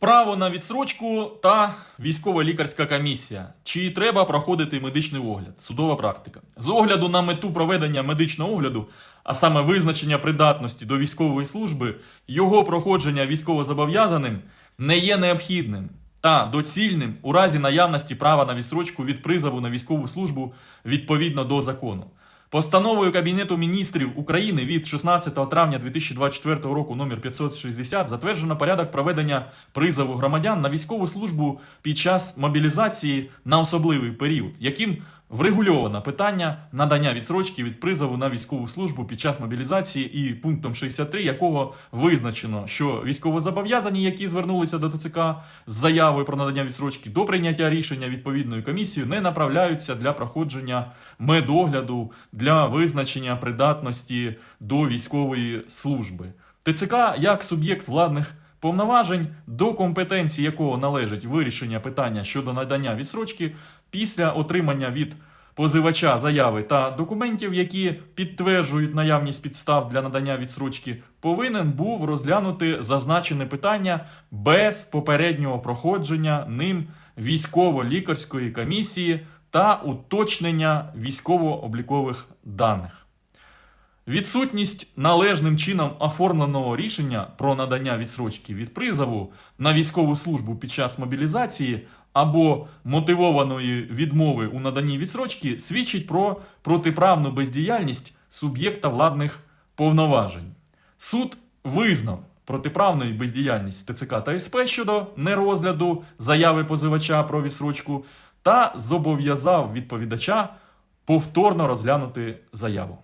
Право на відсрочку та військова лікарська комісія. Чи треба проходити медичний огляд? Судова практика. З огляду на мету проведення медичного огляду, а саме визначення придатності до військової служби, його проходження військовозобов'язаним не є необхідним та доцільним у разі наявності права на відсрочку від призову на військову службу відповідно до закону. Постановою Кабінету міністрів України від 16 травня 2024 року номер 560 затверджено порядок проведення призову громадян на військову службу під час мобілізації на особливий період, яким врегульовано питання надання відсрочки від призову на військову службу під час мобілізації і пунктом 63 якого визначено, що військовозобов'язані, які звернулися до ТЦК з заявою про надання відсрочки до прийняття рішення відповідною комісією, не направляються для проходження медогляду для визначення придатності до військової служби. ТЦК як суб'єкт владних повноважень, до компетенції якого належить вирішення питання щодо надання відсрочки після отримання від позивача заяви та документів, які підтверджують наявність підстав для надання відсрочки, повинен був розглянути зазначене питання без попереднього проходження ним військово-лікарської комісії та уточнення військово-облікових даних. Відсутність належним чином оформленого рішення про надання відсрочки від призову на військову службу під час мобілізації або мотивованої відмови у наданні відсрочки свідчить про протиправну бездіяльність суб'єкта владних повноважень. Суд визнав протиправну бездіяльність ТЦК та СП щодо нерозгляду заяви позивача про відсрочку та зобов'язав відповідача повторно розглянути заяву.